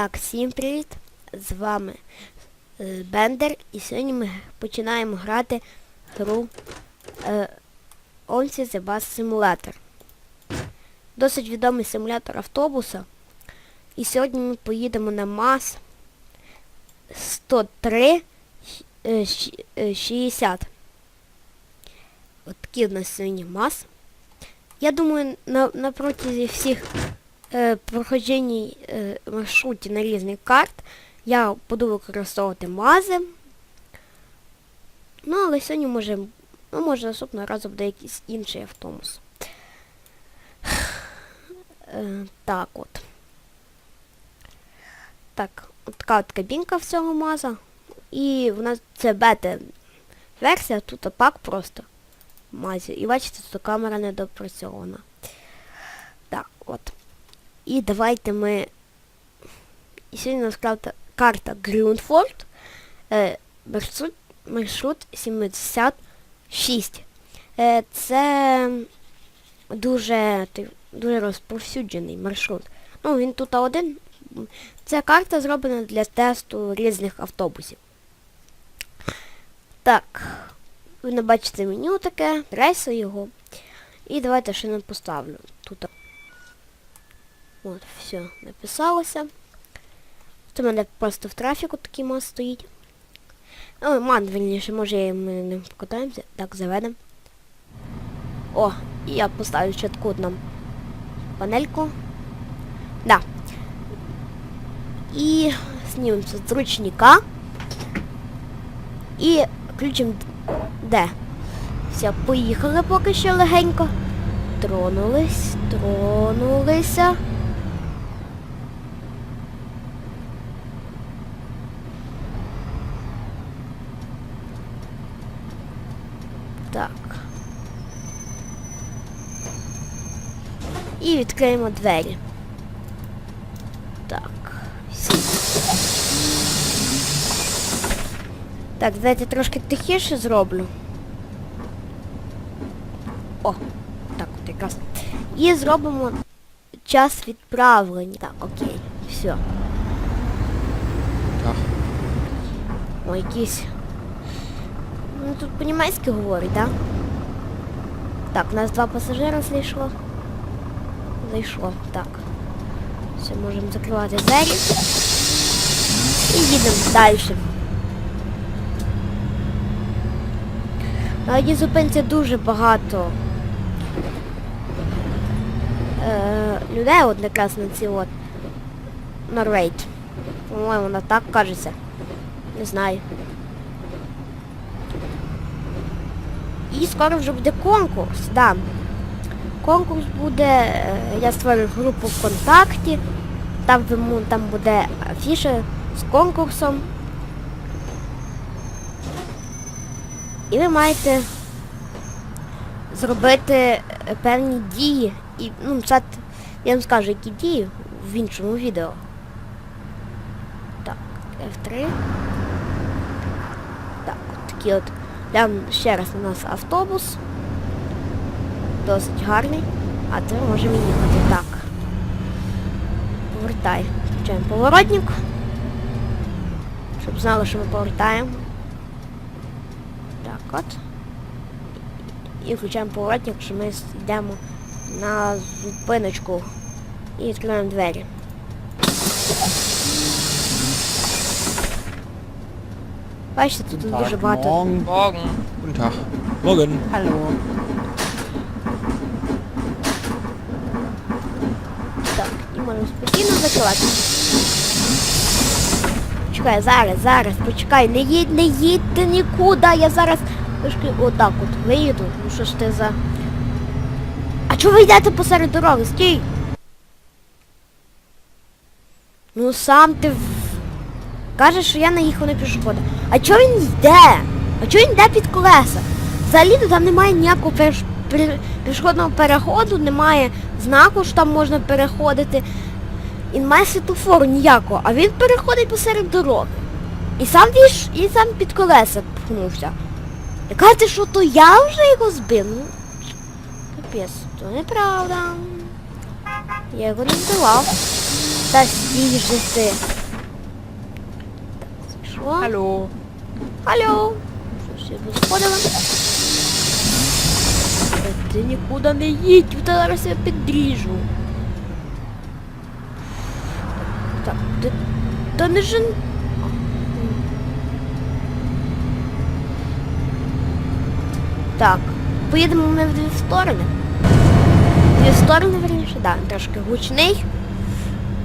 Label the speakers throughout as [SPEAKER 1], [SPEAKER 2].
[SPEAKER 1] Так, всім привіт! З вами е, Бендер і сьогодні ми починаємо грати гру е, Олсі The Bus Simulator. Досить відомий симулятор автобуса. І сьогодні ми поїдемо на МАЗ 103 е, щ- е, 60. От такий у нас сьогодні МАЗ. Я думаю, на, на протязі всіх е, проходженні е, маршрутів на різних карт я буду використовувати мази. Ну, але сьогодні може, ну, може наступного разу буде якийсь інший автобус. Е, так от. Так, от така от кабінка в цього маза. І в нас це бета версія, тут пак просто мазі. І бачите, тут камера не допрацьована. Так, от. І давайте ми... І сьогодні у нас карта, карта Грюнфорд. Е, маршрут, маршрут 76. Е, це дуже, дуже розповсюджений маршрут. Ну, він тут один. Ця карта зроблена для тесту різних автобусів. Так. Ви не бачите меню таке, рейси його. І давайте ще не поставлю. Тут От, все, написалося. Це в мене просто в трафіку такий мост стоїть. Ой, ман, вільніше, може ми ним покатаємося. Так, заведемо. О, я поставлю ще нам панельку. Да. І знімемося з ручника. І включимо Д. Все, поїхали поки що легенько. Тронулись, тронулися. Так. І відкриємо двері. Так. Так, давайте трошки тихіше зроблю. О, так от якраз. І зробимо час відправлення. Так, окей, все.
[SPEAKER 2] Так.
[SPEAKER 1] О, якісь. Ну тут по-німецьки говорить, да? Так, у нас два пасажира зайшло. Зайшло, так. Все, можемо закривати двері. І їдемо далі. На одній зупинці дуже багато е, людей, на ці от Норвейт. По-моєму, вона так кажеться. Не знаю. І скоро вже буде конкурс, да. Конкурс буде, е, я створю групу ВКонтакті, там, там буде афіша з конкурсом. І ви маєте зробити е, певні дії. І, ну, це, я вам скажу, які дії в іншому відео. Так, F3. Так, такі от. Глянь ще раз у нас автобус. Досить гарний. А це можемо їхати. Так. Повертай. Включаємо поворотник. Щоб знали, що ми повертаємо. Так от. І включаємо поворотник, що ми йдемо на зупиночку. І відкриваємо двері. Бачите, тут дуже багато.
[SPEAKER 2] Morgen.
[SPEAKER 3] Morgen.
[SPEAKER 2] Guten Tag. Morgen.
[SPEAKER 3] Hallo.
[SPEAKER 1] Так, і можемо спокійно закривати. Чекай, зараз, зараз, почекай, не їдь, не їдьте нікуди, я зараз трошки отак от виїду. Ну що ж ти за... А чого ви йдете посеред дороги? Стій! Ну сам ти в... кажеш, що я наїхав на пішохода. А чого він йде? А чого він йде під колеса? Взагалі там немає ніякого пеш... пішохідного переходу, немає знаку, що там можна переходити. І немає світофору ніякого, а він переходить посеред дороги. І сам віж, і сам під колеса пхнувся. І кажете, що то я вже його збив. Ну, капець, то неправда. Я його не збивав. Та стій же ти.
[SPEAKER 3] Hallo.
[SPEAKER 1] Алло. Що всі розходили? Ти нікуди не їдь, зараз я підріжу. Так, ти... Та не жен... Так, поїдемо ми в дві сторони. Дві сторони, верніше, так, да, трошки гучний.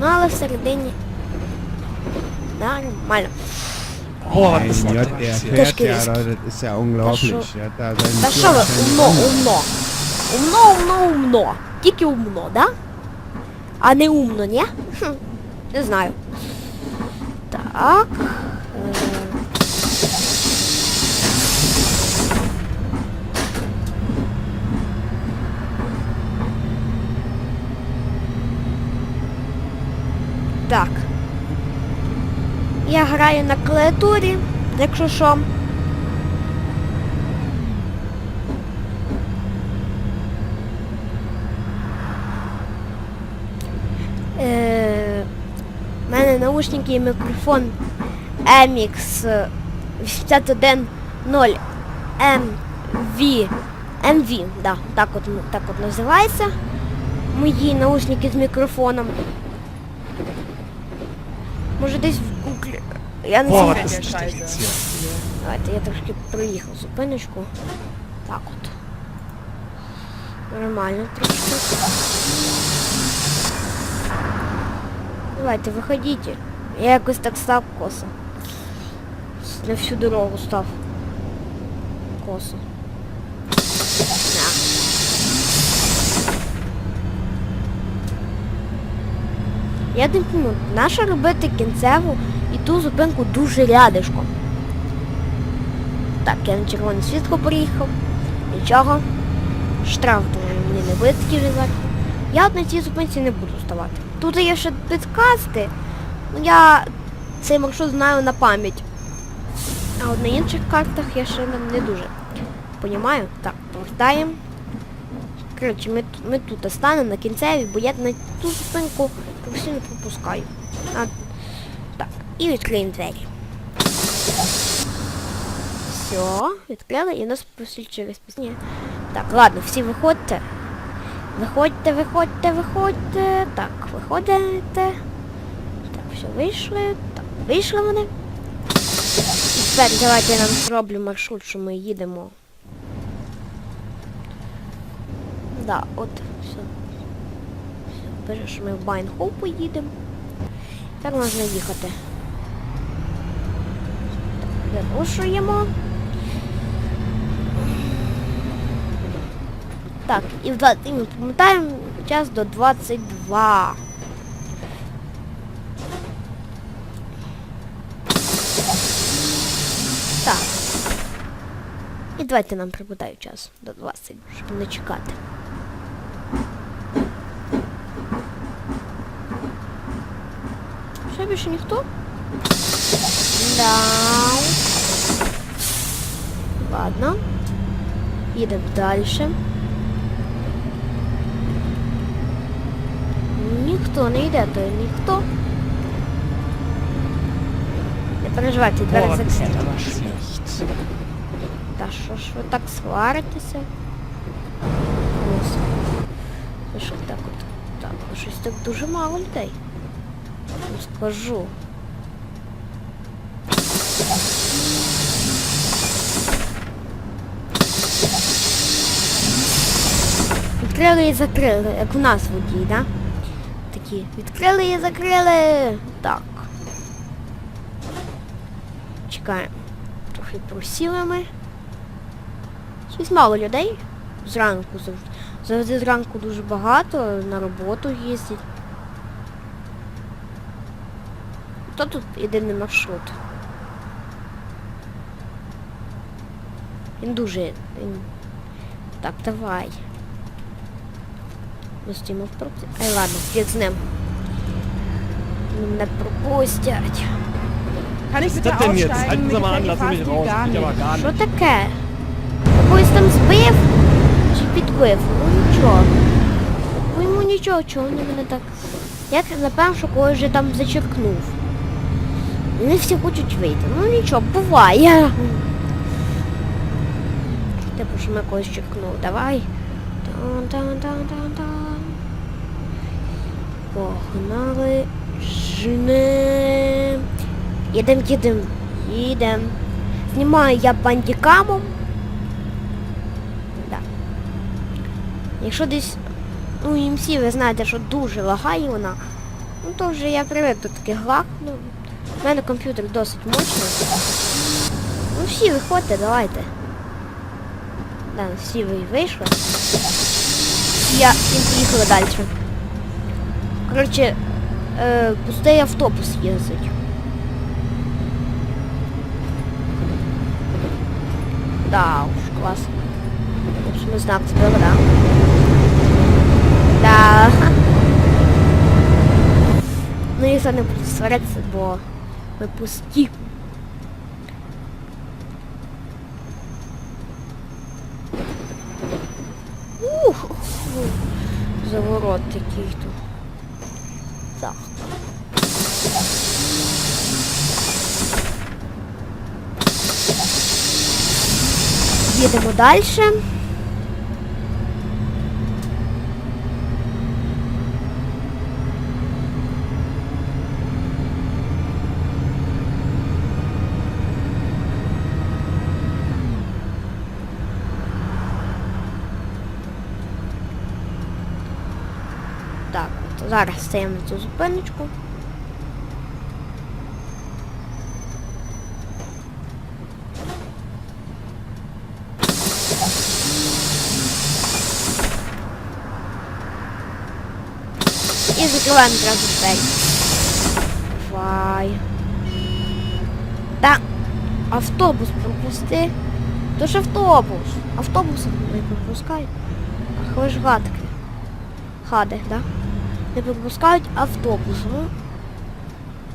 [SPEAKER 1] Ну, але всередині. Нормально.
[SPEAKER 2] Oh, das war
[SPEAKER 4] Gott, der
[SPEAKER 2] das
[SPEAKER 4] fährt ja,
[SPEAKER 1] ist-
[SPEAKER 4] das ist ja unglaublich.
[SPEAKER 1] Das
[SPEAKER 4] Ja, da
[SPEAKER 1] Та що ви,
[SPEAKER 4] Führerschein
[SPEAKER 1] умно, умно. Умно. Тільки умно, да? А не умно, ні? Хм, не знаю. Так. Так. Я граю на клавіатурі, якщо що. Е, У мене наушники і мікрофон MX 81.0 MV. MV, да, так от, так от називається. Мої наушники з мікрофоном. Може десь в Google. Я не знаю. Давайте я трошки проїхав зупиночку. Так от. Нормально трошки. Давайте, виходіть. Я якось так став косо. На всю дорогу став. Косо. Я не пойму, нащо робити кінцеву і ту зупинку дуже рядишком. Так, я на червоне світло приїхав. Нічого. Штраф думаю, мені не буде такий же зараз. Я от на цій зупинці не буду ставати. Тут є ще підказки. Ну я цей маршрут знаю на пам'ять. А от на інших картах я ще не, не дуже понімаю. Так, повертаємо. Коротше, ми, ми тут станемо на кінцевій, бо я на ту зупинку постійно пропускаю. А, так, і відкриємо двері. Все, відкрили і нас пустять через пісні. Так, ладно, всі виходьте. Виходьте, виходьте, виходьте. Так, виходите. Так, все, вийшли. Так, вийшли вони. І тепер давайте я нам зроблю маршрут, що ми їдемо. Да, от, все. Все, пише, що ми в Байнхоу поїдемо. Так можна їхати. Так, вирушуємо. Так, і в 20 і ми пам'ятаємо час до 22. Так. І давайте нам прибутаю час до 20, щоб не чекати. Ще більше ніхто? Да. Ладно. Їдемо далі. Ніхто не йде, то ніхто. Не переживайте, двері
[SPEAKER 2] schlecht.
[SPEAKER 1] Та що ж ви так сваритеся? Це ж так от. Так, щось так дуже мало людей. Ну, скажу. Відкрили і закрили, як у нас водій, да? Такі. Відкрили і закрили. Так. Чекаємо. Трохи просіли ми. Щось мало людей. Зранку завжди. Завжди зранку дуже багато, на роботу їздять. То тут єдиний маршрут. Він дуже. Він... Так, давай. Ми стоїмо в пробці. Ай ладно, фіг з ним. Вони Мене пропустять.
[SPEAKER 3] Kann ich bitte
[SPEAKER 2] denn jetzt? Halten Sie mal an, lassen mich raus.
[SPEAKER 3] gar
[SPEAKER 2] Geht aber
[SPEAKER 3] nicht.
[SPEAKER 2] gar
[SPEAKER 1] Що
[SPEAKER 2] nicht.
[SPEAKER 1] таке? Когось там збив? Чи підбив? Ну нічого. Ну йому нічого, чого вони мене так. Я напевно, що когось вже там зачеркнув. Не всі хочуть вийти. Ну нічого, буває. Типу, що ми когось чекнув. Давай. Погнали. Жнем. Їдем, їдем, їдем. Знімаю я бандікамом. Да. Якщо десь, ну всі ви знаєте, що дуже лагає вона, ну то вже я привик до таких лаг. Ну, в мене комп'ютер досить мощний. Ну всі виходьте, давайте. Да, всі ви вийшли. Я і поїхали далі. Коротше, е, пустий автобус їздить. Да, уж класс. В общем, мы знак тебе, да? Да. Ну ніхто не буде сваритися, бо ми пусті. Заворот такий тут. Так. Їдемо далі. Так, от зараз стаємо на цю зупиночку. І закриваємо одразу двері. Давай. Та автобус пропусти. То ж автобус. Автобус не пропускають. Ах, ви гадки. Хади, да? Не пропускають автобус. Ну,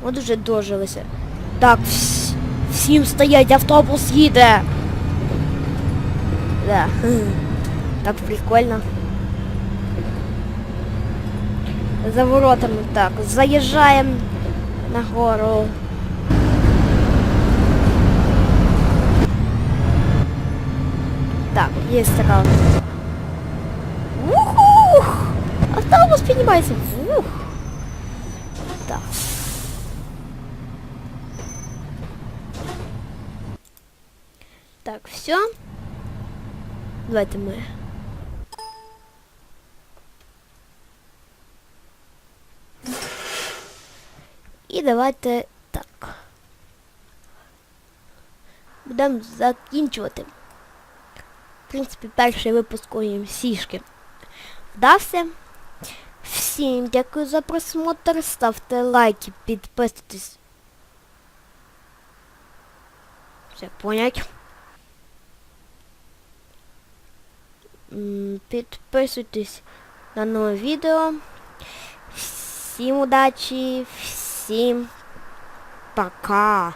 [SPEAKER 1] от вже дожилися. Так, вс- всім стоять, автобус їде. Да. Так прикольно. За воротами так. Заїжджаємо на гору. Так, є така. Автобус піднімається. Ух! Так. Так, все. Давайте ми. І давайте так. Будемо закінчувати. В принципі, перший випуск сішки вдався. Всім дякую за просмотр. Ставте лайки, підписуйтесь. Все понять. Підписуйтесь на нове відео. Всім удачі, всім пока.